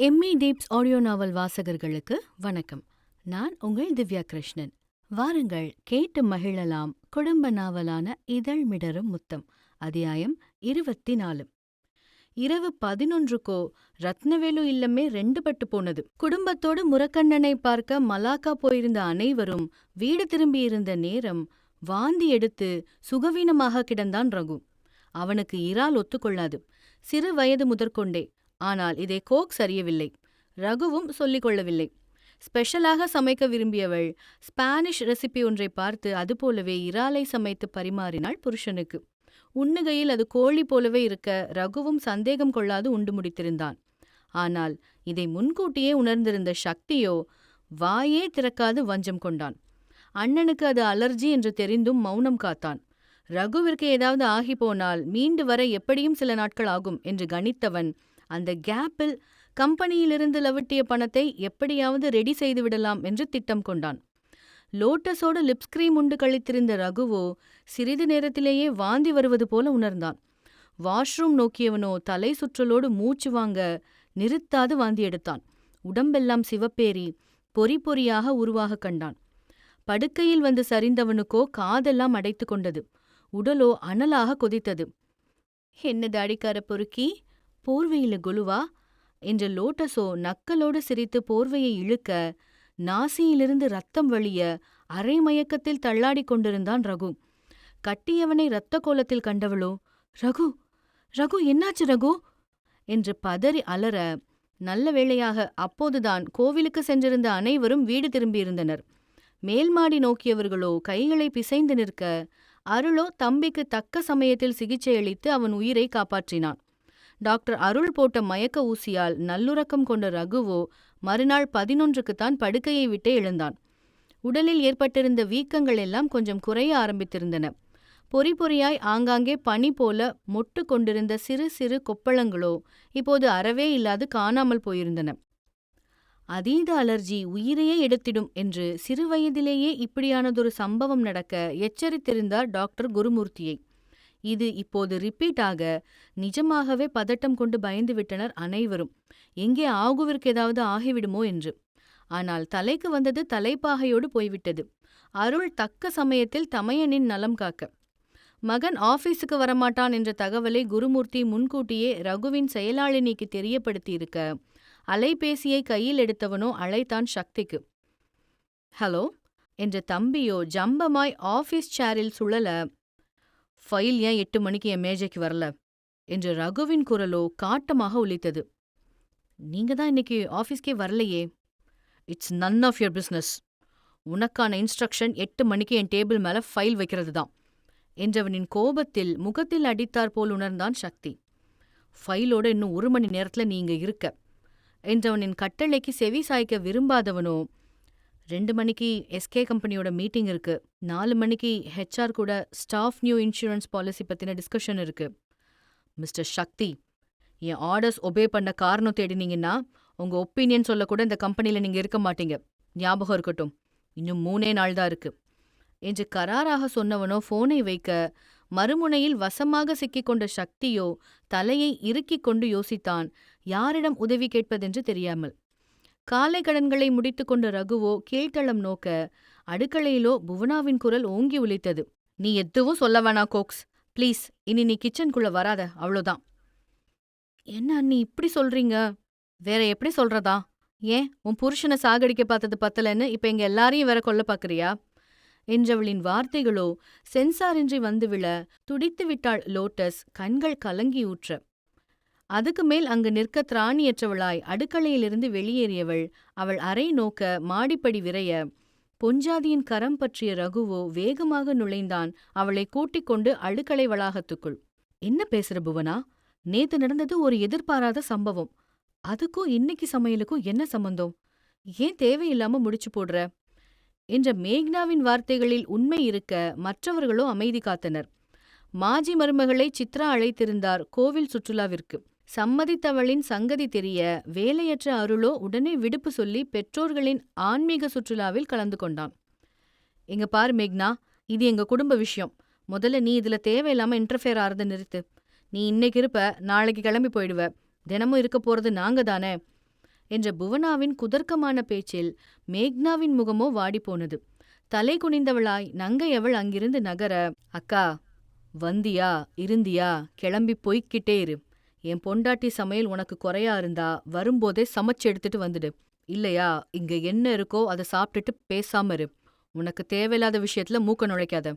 Emmy டீப்ஸ் audio நாவல் வாசகர்களுக்கு வணக்கம். நான் உங்கள் திவ்யா கிருஷ்ணன். வாருங்கள் கேட்டு மகிழலாம் குடும்ப நாவலான இதழ் மிடரும் முத்தம் அத்தியாயம் இருபத்தி நாலு இரவு பதினொன்றுக்கோ ரத்னவேலு இல்லமே ரெண்டு பட்டு போனது. குடும்பத்தோடு முரக்கண்ணனை பார்க்க மலாக்கா போயிருந்த அனைவரும் வீடு திரும்பியிருந்த நேரம் வாந்தி எடுத்து சுகவீனமாக கிடந்தான் ரகு. அவனுக்கு இறால் ஒத்துக்கொள்ளாது. சிறு வயது முதற்கொண்டே. ஆனால் இதை கோக் சரியவில்லை. ரகுவும் சொல்லிக் கொள்ளவில்லை. ஸ்பெஷலாக சமைக்க விரும்பியவள் ஸ்பானிஷ் ரெசிபி ஒன்றை பார்த்து அதுபோலவே இறாலை சமைத்து பரிமாறினாள் புருஷனுக்கு. உண்ணுகையில் அது கோழி போலவே இருக்க ரகுவும் சந்தேகம் கொள்ளாது உண்டு முடித்திருந்தான். ஆனால் இதை முன்கூட்டியே உணர்ந்திருந்த சக்தியோ வாயே திறக்காது வஞ்சம் கொண்டான். அண்ணனுக்கு அது அலர்ஜி என்று தெரிந்தும் மௌனம் காத்தான். ரகுவிற்கு ஏதாவது ஆகி போனால் மீண்டு வர எப்படியும் சில நாட்கள் ஆகும் என்று கணித்தவன் அந்த கேப்பில் கம்பெனியிலிருந்து லவிட்டிய பணத்தை எப்படியாவது ரெடி செய்து விடலாம் என்று திட்டம் கொண்டான். லோட்டஸோடு லிப்ஸ்கிரீம் உண்டு கழித்திருந்த ரகுவோ சிறிது நேரத்திலேயே வாந்தி வருவது போல உணர்ந்தான். வாஷ்ரூம் நோக்கியவனோ தலை சுற்றலோடு மூச்சு வாங்க நிறுத்தாது வாந்தி எடுத்தான். உடம்பெல்லாம் சிவப்பேறி பொறி பொறியாக உருவாக கண்டான். படுக்கையில் வந்து சரிந்தவனுக்கோ காதெல்லாம் அடைத்து கொண்டது. உடலோ அனலாக கொதித்தது. என்ன தாடிக்கார பொறுக்கி? போர்வையில குலுவா? என்ற லோட்டஸோ நக்கலோடு சிரித்து போர்வையை இழுக்க நாசியிலிருந்து ரத்தம் வழிய அரை மயக்கத்தில் தள்ளாடிக் கொண்டிருந்தான் ரகு. கட்டியவனை இரத்த கோலத்தில் கண்டவளோ ரகு ரகு என்னாச்சு ரகு? என்று பதறி அலற நல்ல வேளையாக அப்போதுதான் கோவிலுக்கு சென்றிருந்த அனைவரும் வீடு திரும்பியிருந்தனர். மேல்மாடி நோக்கியவர்களோ கைகளை பிசைந்து நிற்க அருளோ தம்பிக்கு தக்க சமயத்தில் சிகிச்சையளித்து அவன் உயிரை காப்பாற்றினான். டாக்டர் அருள் போட்ட மயக்க ஊசியால் நல்லுறக்கம் கொண்ட ரகுவோ மறுநாள் பதினொன்றுக்குத்தான் படுக்கையை விட்டு எழுந்தான். உடலில் ஏற்பட்டிருந்த வீக்கங்கள் எல்லாம் கொஞ்சம் குறைய ஆரம்பித்திருந்தன. பொறி பொறியாய் ஆங்காங்கே பனி போல மொட்டு கொண்டிருந்த சிறு சிறு கொப்பளங்களோ இப்போது அறவே இல்லாது காணாமல் போயிருந்தன. அதீத அலர்ஜி உயிரையே எடுத்திடும் என்று சிறுவயதிலேயே இப்படியானதொரு சம்பவம் நடக்க எச்சரித்திருந்தார் டாக்டர் குருமூர்த்தியை. இது இப்போது ரிப்பீட் ஆக நிஜமாகவே பதட்டம் கொண்டு பயந்து விட்டனர் அனைவரும். எங்கே ஆகுவிற்கு ஏதாவது ஆகிவிடுமோ என்று. ஆனால் தலைக்கு வந்தது தலைப்பாகையோடு போய்விட்டது. அருள் தக்க சமயத்தில் தமையனின் நலம் காக்க. மகன் ஆபீஸுக்கு வரமாட்டான் என்ற தகவலை குருமூர்த்தி முன்கூட்டியே ரகுவின் செயலாளினிக்கு தெரியப்படுத்தியிருக்க அலைபேசியை கையில் எடுத்தவனோ அழைத்தான் சக்திக்கு. ஹலோ என்ற தம்பியோ ஜம்பமாய் ஆபீஸ் சேரில் சுழல ஃபைல் ஏன் எட்டு மணிக்கு என் மேஜைக்கு வரல? என்று ரகுவின் குரலோ காட்டமாக ஒலித்தது. நீங்க தான் இன்னைக்கு ஆஃபீஸ்க்கே வரலையே. It's none of your business. உனக்கான இன்ஸ்ட்ரக்ஷன் எட்டு மணிக்கு என் டேபிள் மேல ஃபைல் வைக்கிறது தான் என்றவனின் கோபத்தில் முகத்தில் அடித்தார் போல் உணர்ந்தான் சக்தி. ஃபைலோட இன்னும் ஒரு மணி நேரத்துல நீங்க இருக்க என்றவனின் கட்டளைக்கு செவி சாய்க்க விரும்பாதவனோ ரெண்டு மணிக்கு எஸ்கே கம்பெனியோட மீட்டிங் இருக்கு. நாலு மணிக்கு ஹெச்ஆர் கூட ஸ்டாஃப் நியூ இன்சூரன்ஸ் பாலிசி பத்தின டிஸ்கஷன் இருக்கு. மிஸ்டர் சக்தி என் ஆர்டர்ஸ் ஒபே பண்ண காரணம் தேடினீங்கன்னா உங்க ஒப்பீனியன் சொல்லக்கூட இந்த கம்பெனில நீங்க இருக்க மாட்டீங்க. ஞாபகம் இருக்கட்டும். இன்னும் மூணே நாள் தான் இருக்கு. என்று கராராக சொன்னவனோ போனை வைக்க மறுமுனையில் வசமாக சிக்கிக்கொண்ட சக்தியோ தலையை இறுக்கிக் கொண்டு யோசித்தான். யாரிடம் உதவி கேட்பதென்று தெரியாமல். காலை கடன்களை முடித்துக்கொண்ட ரகுவோ கீழ்த்தளம் நோக்க அடுக்களையிலோ புவனாவின் குரல் ஓங்கி ஒலித்தது. நீ எதுவும் சொல்ல வேணா கோக்ஸ். ப்ளீஸ் இனி நீ கிச்சனுக்குள்ள வராத. அவ்வளோதான். என்ன அண்ணி இப்படி சொல்றீங்க? வேற எப்படி சொல்றதா? ஏன்? உன் புருஷனை சாகடிக்க பார்த்தது பத்தலன்னு இப்ப எங்க எல்லாரையும் வேற கொல்ல பாக்குறியா? என்றவளின் வார்த்தைகளோ சென்சாரின்றி வந்து விழ துடித்து விட்டாள் லோட்டஸ் கண்கள் கலங்கி ஊற்ற. அதுக்கு மேல் அங்கு நிற்க திராணியற்றவளாய் அடுக்களையிலிருந்து வெளியேறியவள் அவள் அறை நோக்க மாடிப்படி விரைய பொஞ்சாதியின் கரம் பற்றிய ரகுவோ வேகமாக நுழைந்தான். அவளை கூட்டிக் கொண்டு அடுக்களை வளாகத்துக்குள். என்ன பேசுற புவனா? நேத்து நடந்தது ஒரு எதிர்பாராத சம்பவம். அதுக்கும் இன்னைக்கு சமையலுக்கும் என்ன சம்பந்தம்? ஏன் தேவையில்லாம முடிச்சு போடுற? என்ற மேக்னாவின் வார்த்தைகளில் உண்மை இருக்க மற்றவர்களோ அமைதி காத்தனர். மாஜி மருமகளை சித்ரா அழைத்திருந்தார் கோவில் சுற்றுலாவிற்கு. சம்மதித்தவளின் சங்கதி தெரிய வேலையற்ற அருளோ உடனே விடுப்பு சொல்லி பெற்றோர்களின் ஆன்மீக சுற்றுலாவில் கலந்து கொண்டான். எங்க பார் மேக்னா இது எங்க குடும்ப விஷயம். முதல்ல நீ இதுல தேவையில்லாம இன்டர்ஃபியர் ஆறத நிறுத்து. நீ இன்னைக்கு இருப்ப நாளைக்கு கிளம்பி போயிடுவ. தினமும் இருக்க போறது நாங்க தானே? என்ற புவனாவின் குதர்க்கமான பேச்சில் மேக்னாவின் முகமோ வாடிப்போனது தலை குனிந்தவளாய் நங்கையவள் அங்கிருந்து நகர அக்கா வந்தியா இருந்தியா கிளம்பி போய்க்கிட்டே இரு. என் பொண்டாட்டி சமையல் உனக்கு குறையா இருந்தா வரும்போதே சமைச்சு எடுத்துட்டு வந்துடு. இல்லையா? இங்க என்ன இருக்கோ அதை சாப்பிட்டுட்டு பேசாம இரு. உனக்கு தேவையில்லாத விஷயத்துல மூக்க நுழைக்காத.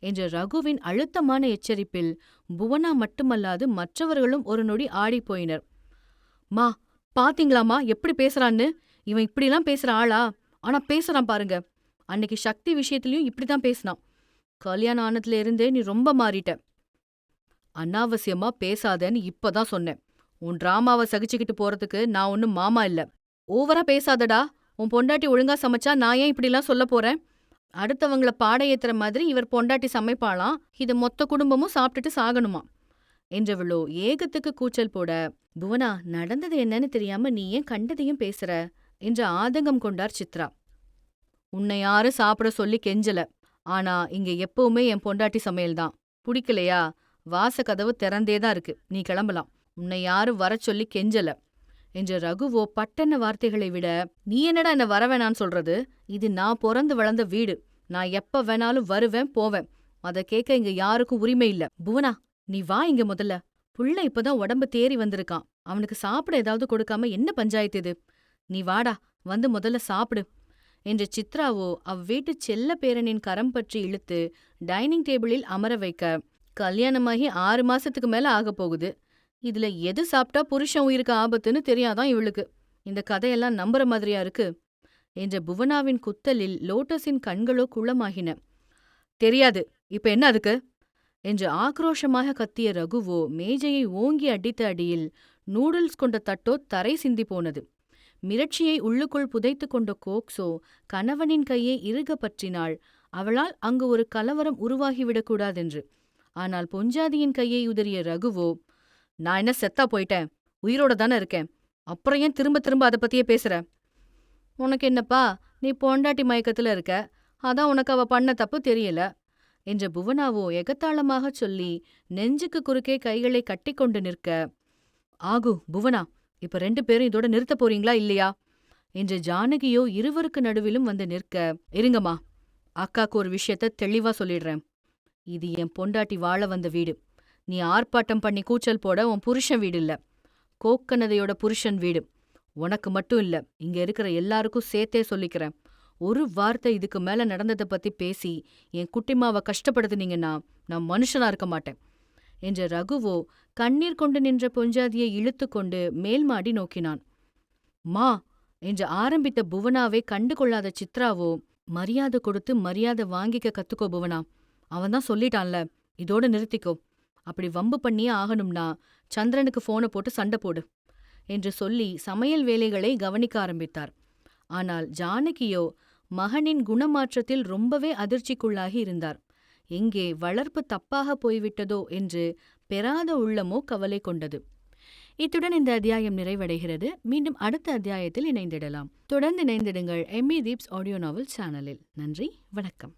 என்ற ரகுவின் அழுத்தமான எச்சரிப்பில் புவனா மட்டுமல்லாது மற்றவர்களும் ஒரு நொடி ஆடிப்போயினர். மா பாத்தீங்களாமா எப்படி பேசுறான்னு? இவன் இப்படிலாம் பேசுற ஆளா? ஆனா பேசுறான் பாருங்க. அன்னைக்கு சக்தி விஷயத்திலயும் இப்படிதான் பேசினான். கல்யாணம் ஆனதுல இருந்தே நீ ரொம்ப மாறிட்ட. அனாவசியமா பேசாதேன்னு இப்பதான் சொன்னேன். உன் டிராமாவை சகிச்சுக்கிட்டு போறதுக்கு நான் ஒன்னும் மாமா இல்ல. ஓவரா பேசாதடா. உன் பொண்டாட்டி ஒழுங்கா சமைச்சா நான் ஏன் இப்படிலாம் சொல்ல போறேன்? அடுத்தவங்கள பாட ஏத்துற மாதிரி இவர் பொண்டாட்டி சமைப்பாளாம். இது மொத்த குடும்பமும் சாப்பிட்டுட்டு சாகணுமா என்றவளோ ஏகத்துக்கு கூச்சல் போட புவனா நடந்தது என்னன்னு தெரியாம நீ ஏன் கண்டதையும் பேசுற? என்று ஆதங்கம் கொண்டார் சித்ரா. உன்னை யாரும் சாப்பிட சொல்லி கெஞ்சல. ஆனா இங்க எப்பவுமே என் பொண்டாட்டி சமையல்தான். பிடிக்கலையா? வாச கதவு திறந்தே தான் இருக்கு. நீ கிளம்பலாம். உன்னை யாரும் வரச் சொல்லி கெஞ்சல. என்ற ரகுவோ பட்டன வார்த்தைகளை விட நீ என்னடா என்ன வரவேணான்னு சொல்றது? இது நான் பிறந்து வளர்ந்த வீடு. நான் எப்ப வேணாலும் வருவேன் போவேன். அத கேட்க இங்க யாருக்கும் உரிமை இல்ல. புவனா நீ வா இங்க முதல்ல. புள்ள இப்பதான் உடம்பு தேறி வந்திருக்கான். அவனுக்கு சாப்பிட ஏதாவது கொடுக்காம என்ன பஞ்சாயத்து இது? நீ வாடா வந்து முதல்ல சாப்பிடு. என்று சித்ராவோ அவ்வீட்டு செல்ல பேரனின் கரம் பற்றி இழுத்து டைனிங் டேபிளில் அமர வைக்க கல்யாணமாகி ஆறு மாசத்துக்கு மேல ஆக போகுது. இதுல எது சாப்பிட்டா புருஷன் உயிருக்கு ஆபத்துன்னு தெரியாதான் இவளுக்கு. இந்த கதையெல்லாம் நம்புற மாதிரியா இருக்கு? என்ற புவனாவின் குத்தலில் லோட்டஸின் கண்களோ குளமாகின. தெரியாது இப்ப என்ன அதுக்கு? என்று ஆக்ரோஷமாக கத்திய ரகுவோ மேஜையை ஓங்கி அடித்த அடியில் நூடுல்ஸ் கொண்ட தட்டோ தரை சிந்தி போனது. மிரட்சியை உள்ளுக்குள் புதைத்து கொண்ட கோக்ஸோ கணவனின் கையை இறுக பற்றினாள். அவளால் அங்கு ஒரு கலவரம் உருவாகிவிடக்கூடாதென்று ஆனால் பொஞ்சாதியின் கையை உதறிய ரகுவோ நான் என்ன செத்தா போயிட்டேன். உயிரோட தானே இருக்கேன். அப்புறம் ஏன் திரும்ப திரும்ப அதை பத்தியே பேசுற? உனக்கு என்னப்பா நீ பொண்டாட்டி மயக்கத்துல இருக்க. அதான் உனக்கு அவ பண்ண தப்பு தெரியல. என்ற புவனாவோ எகத்தாளமாக சொல்லி நெஞ்சுக்கு குறுக்கே கைகளை கட்டிக்கொண்டு நிற்க ஆகு புவனா இப்ப ரெண்டு பேரும் இதோட நிறுத்த போறீங்களா இல்லையா? என்று ஜானகியோ இருவருக்கு நடுவிலும் வந்து நிற்க இருங்கம்மா அக்காக்கு ஒரு விஷயத்த தெளிவா சொல்லிடுறேன். இது என் பொண்டாட்டி வாழ வந்த வீடு. நீ ஆர்ப்பாட்டம் பண்ணி கூச்சல் போட உன் புருஷன் வீடு இல்ல. கோக்கனதையோட புருஷன் வீடு. உனக்கு மட்டும் இல்ல இங்க இருக்கிற எல்லாருக்கும் சேர்த்தே சொல்லிக்கிறேன். ஒரு வார்த்தை இதுக்கு மேல நடந்ததை பத்தி பேசி என் குட்டிமாவை கஷ்டப்படுத்துனீங்கன்னா நான் மனுஷனா இருக்க மாட்டேன். என்ற ரகுவோ கண்ணீர் கொண்டு நின்ற பொஞ்சாதியை இழுத்து கொண்டு மேல்மாடி நோக்கினான். மா என்று ஆரம்பித்த புவனாவை கண்டு கொள்ளாத சித்ராவோ மரியாதை கொடுத்து மரியாதை வாங்கிக்க கத்துக்கோ புவனா. அவன்தான் சொல்லிட்டான்ல இதோட நிறுத்திக்கோ. அப்படி வம்பு பண்ணியே ஆகணும்னா சந்திரனுக்கு போனை போட்டு சண்டை போடு என்று சொல்லி சமையல் வேலைகளை கவனிக்க ஆரம்பித்தார். ஆனால் ஜானகியோ மகனின் குணமாற்றத்தில் ரொம்பவே அதிர்ச்சிக்குள்ளாகி இருந்தார். எங்கே வளர்ப்பு தப்பாக போய்விட்டதோ என்று பெறாத உள்ளமோ கவலை கொண்டது. இத்துடன் இந்த அத்தியாயம் நிறைவடைகிறது. மீண்டும் அடுத்த அத்தியாயத்தில் இணைந்திடலாம். தொடர்ந்து இணைந்திடுங்கள் எம்இ தீப்ஸ் ஆடியோ நாவல் சேனலில். நன்றி வணக்கம்.